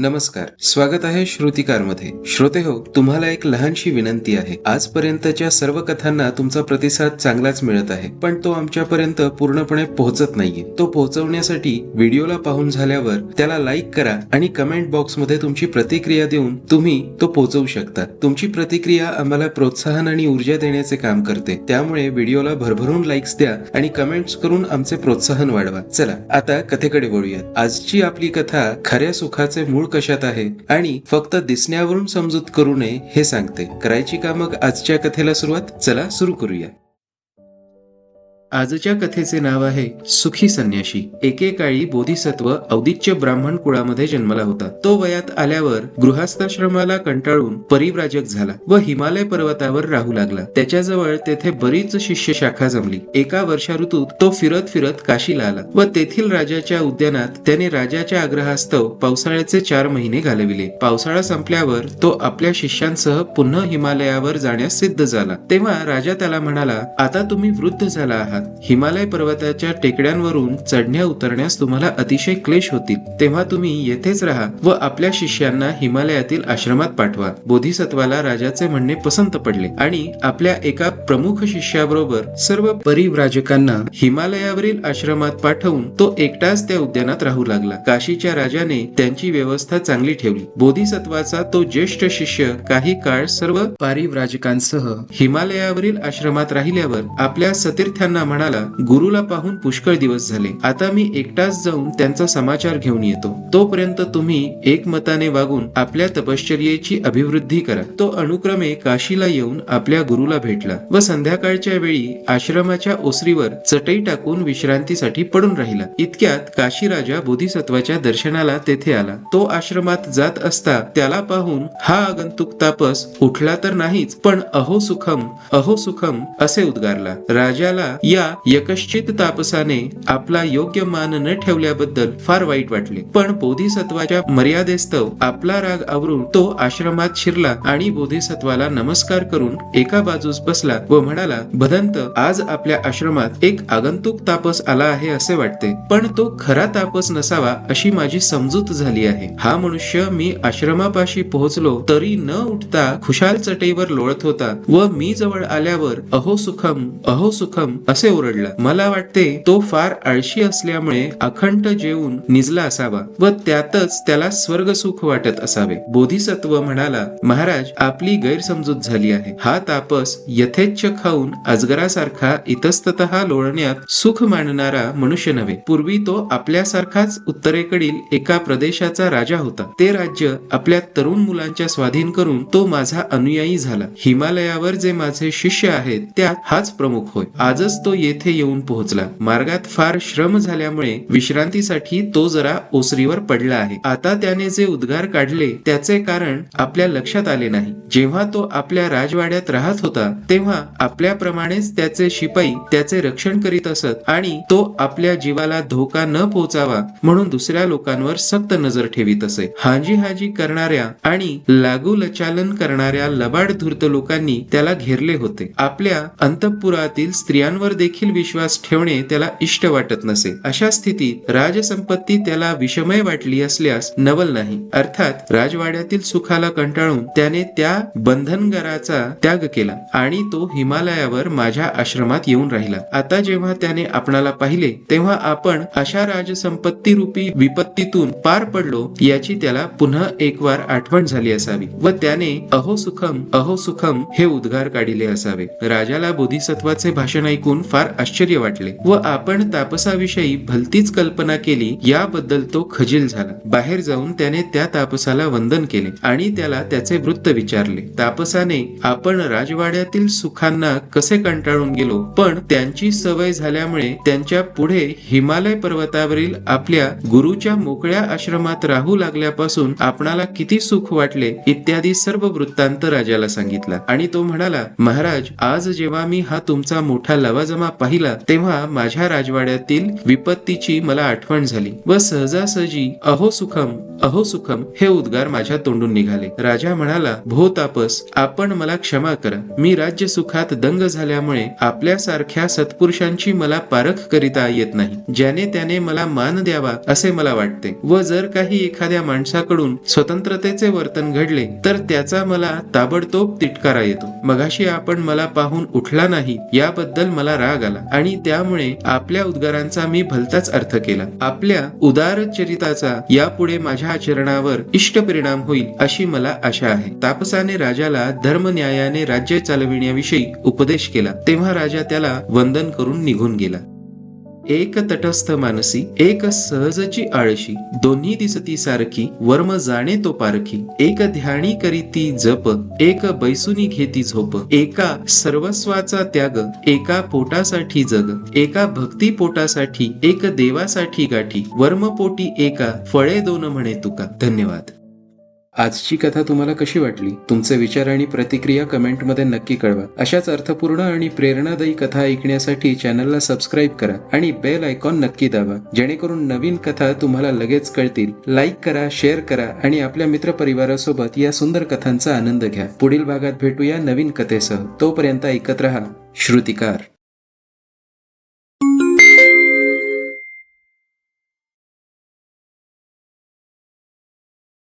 नमस्कार स्वागत आहे श्रुतिकारमध्ये. श्रोते हो तुम्हाला एक लहानशी विनंती आहे. आजपर्यंतच्या सर्व कथांना तुमचा प्रतिसाद चांगलाच मिळत आहे. पण तो आमच्यापर्यंत पूर्णपणे पोहोचत नाहीये. तो पोहोचवण्यासाठी व्हिडिओला पाहून झाल्यावर त्याला लाईक करा आणि कमेंट बॉक्समध्ये तुमची प्रतिक्रिया देऊन तुम्ही तो पोहोचवू शकता. तुमची प्रतिक्रिया आम्हाला प्रोत्साहन आणि ऊर्जा देण्याचे काम करते. त्यामुळे व्हिडिओला भरभरून लाईक्स द्या आणि कमेंट्स करून आमचे प्रोत्साहन वाढवा. चला आता कथेकडे वळूयात. आजची आपली कथा खऱ्या सुखाचे मूळ कशात आहे आणि फक्त दिसण्यावरून समजूत करू नये हे सांगते. करायची का मग आजच्या कथेला सुरुवात. चला सुरू करूया. आजच्या कथेचे नाव आहे सुखी संन्याशी. एकेकाळी बोधिसत्व औदिच्य ब्राह्मण कुळामध्ये जन्मला होता. तो वयात आल्यावर गृहस्थाश्रमाला कंटाळून परिव्राजक झाला व हिमालय पर्वतावर राहू लागला. त्याच्याजवळ तेथे बरीच शिष्य शाखा जमली. एका वर्षा ऋतूत तो फिरत फिरत काशीला आला व तेथील राजाच्या उद्यानात त्याने राजाच्या आग्रहास्तव पावसाळ्याचे चार महिने घालविले. पावसाळा संपल्यावर तो आपल्या शिष्यांसह पुन्हा हिमालयावर जाण्यास सिद्ध झाला. तेव्हा राजा त्याला म्हणाला आता तुम्ही वृद्ध झाला आहात. हिमालय पर्वताच्या टेकड्यांवरून चढण्या उतरण्यास तुम्हाला अतिशय क्लेश होतील. तेव्हा तुम्ही येथेच राहा व आपल्या शिष्यांना हिमालयातील आश्रमात पाठवा. बोधिसत्वाला राजाचे म्हणणे पसंत पडले आणि आपल्या एका प्रमुख शिष्याबरोबर सर्व परिव्राजकांना हिमालयावरील आश्रमात पाठवून तो एकटाच त्या उद्यानात राहू लागला. काशीच्या राजाने त्यांची व्यवस्था चांगली ठेवली. बोधिसत्वाचा तो ज्येष्ठ शिष्य काही काळ सर्व पारिव्राजकांसह हिमालयावरील आश्रमात राहिल्यावर आपल्या सतीर्थ्यांना म्हणाला गुरुला पाहून पुष्कळ दिवस झाले. आता मी एकटाच जाऊन त्यांचा समाचार घेऊन येतो. तोपर्यंत तुम्ही एकमताने वागून आपल्या तपश्चर्येची अभिवृद्धी करा. तो अनुक्रमे काशीला येऊन आपल्या गुरुला भेटला व संध्याकाळच्या वेळी आश्रमाच्या ओसरीवर चटई टाकून विश्रांतीसाठी पडून राहिला. इतक्यात काशी राजा बोधिसत्वाच्या दर्शनाला तेथे आला. तो आश्रमात जात असता त्याला पाहून हा आगंतुक तापस उठला तर नाहीच पण अहो सुखम अहो सुखम असे उद्गारला. राजाला या या यकश्चित तापसाने आपला योग्य मान न ठेवल्याबद्दल फार वाईट वाटले. पण बोधिसत्वाच्या मर्यादेस्तव आपला राग आवरून तो आश्रमात शिरला आणि बोधिसत्वाला नमस्कार करून एका बाजूस बसला व म्हणाला भदंत आज आपल्या आश्रमात एक आगंतुक तापस आला आहे असे वाटते. पण तो खरा तापस नसावा अशी माझी समजूत झाली आहे. हा मनुष्य मी आश्रमापाशी पोहोचलो तरी न उठता खुशाल चटईवर लोळत होता व मी जवळ आल्यावर अहो सुखम अहो सुखम असे ओरडला. मला वाटते तो फार आळशी असल्यामुळे अखंड जेवून निजला असावा व त्यातच त्याला स्वर्ग सुख वाटत असावे. बोधिसत्व म्हणाला महाराज आपली गैरसमजूत झाली आहे. हा तापस यथेच्छ खाऊन अजगरासारखा इतस्तत लोळण्यात सुख मानणारा मनुष्य नव्हे. पूर्वी तो आपल्यासारखाच उत्तरेकडील एका प्रदेशाचा राजा होता. ते राज्य आपल्या तरुण मुलांच्या स्वाधीन करून तो माझा अनुयायी झाला. हिमालयावर जे माझे शिष्य आहेत त्यात हाच प्रमुख होय. आजच तो येथे येऊन पोहोचला. मार्गात फार श्रम झाल्यामुळे विश्रांतीसाठी तो जरा ओसरीवर पडला आहे. आता त्याने जे उद्गार काढले त्याचे कारण आपल्या लक्षात आले नाही. जेव्हा तो आपल्या राजवाड्यात राहत होता तेव्हा आपल्याप्रमाणेच त्याचे शिपाई त्याचे रक्षण करीत असत आणि तो आपल्या जीवाला धोका न पोहोचावा म्हणून दुसऱ्या लोकांवर सक्त नजर ठेवीत असे. हाजी हाजी करणाऱ्या आणि लागू लचालन करणाऱ्या लबाड धूर्त लोकांनी त्याला घेरले होते. आपल्या अंतपुरातील स्त्रियांवर देखील विश्वास ठेवणे त्याला इष्ट वाटत नसे. अशा स्थितीत राजसंपत्ती त्याला विषमय वाटली असल्यास नवल नाही. अर्थात राजवाड्यातील सुखाला कंटाळून त्याने त्या बंधनगराचा त्याग केला आणि तो हिमालयावर माझ्या आश्रमात येऊन राहिला. आता जेव्हा त्याने आपणाला पाहिले तेव्हा आपण अशा राजसंपत्ती रूपी विपत्तीतून पार पडलो याची त्याला पुन्हा एक वार आठवण झाली असावी व त्याने अहो सुखम अहो सुखम हे उद्गार काढिले असावे. राजाला बोधिसत्वाचे भाषण ऐकून फार आश्चर्य वाटले व आपण तापसाविषयी भलतीच कल्पना केली याबद्दल तो खजील झाला. बाहेर जाऊन त्याने त्या तापसाला वंदन केले आणि त्याला त्याचे वृत्त विचारले. तापसाने आपण राजवाड्यातील सुखांना कसे कंटाळून गेलो पण त्यांची सवय झाल्यामुळे त्यांच्या पुढे हिमालय पर्वतावरील आपल्या गुरुच्या मोकळ्या आश्रमात राहू लागल्यापासून आपणाला किती सुख वाटले इत्यादी सर्व वृत्तांत राजाला सांगितला. आणि तो म्हणाला महाराज आज जेव्हा मी हा तुमचा मोठा लवाजमा जेव्हा पाहिला तेव्हा माझ्या राजवाड्यातील विपत्तीची मला आठवण झाली. व सहजासहजी अहो सुखम अहो सुखम हे उद्गार माझ्या तोंडून निघाले. राजा म्हणाला भो तापस आपण मला क्षमा करा. मी राज्य सुखात दंग झाल्यामुळे आपल्यासारख्या सत्पुरुषांची मला पारख करिता येत नाही. ज्याने त्याने मला मान द्यावा असे मला वाटते. व जर काही एखाद्या माणसाकडून स्वतंत्रतेचे वर्तन घडले तर त्याचा मला ताबडतोब तिटकारा येतो. मगाशी आपण मला पाहून उठला नाही याबद्दल मला राग आला आणि त्यामुळे आपल्या उद्गारांचा मी भलताच अर्थ केला. आपल्या उदार चरिताचा यापुढे माझ्या आचरणावर इष्ट परिणाम होईल अशी मला आशा आहे. तापसाने राजाला धर्मन्यायाने राज्य चालविण्याविषयी उपदेश केला. तेव्हा राजा त्याला वंदन करून निघून गेला. एक तटस्थ मानसी एक सहजची आळशी दोन्ही दिसती सारखी वर्म जाणे तो पारखी. एक ध्यानी करीती जप एक बैसुनी घेती झोप. एका सर्वस्वाचा त्याग एका पोटासाठी जग. एका भक्ती पोटासाठी एक देवासाठी गाठी. वर्म पोटी एका फळे दोन म्हणे तुका. धन्यवाद. आजची कथा तुम्हाला कशी वाटली? तुमचे विचार आणि प्रतिक्रिया कमेंटमध्ये नक्की कळवा. अशाच अर्थपूर्ण आणि प्रेरणादायी कथा ऐकण्यासाठी चॅनलला सबस्क्राईब करा आणि बेल आयकॉन नक्की दाबा. जेणेकरून नवीन कथा तुम्हाला लगेच कळतील. लाईक करा शेअर करा आणि आपल्या मित्रपरिवारासोबत या सुंदर कथांचा आनंद घ्या. पुढील भागात भेटूया नवीन कथेसह. तोपर्यंत ऐकत रहा. श्रुतिकार.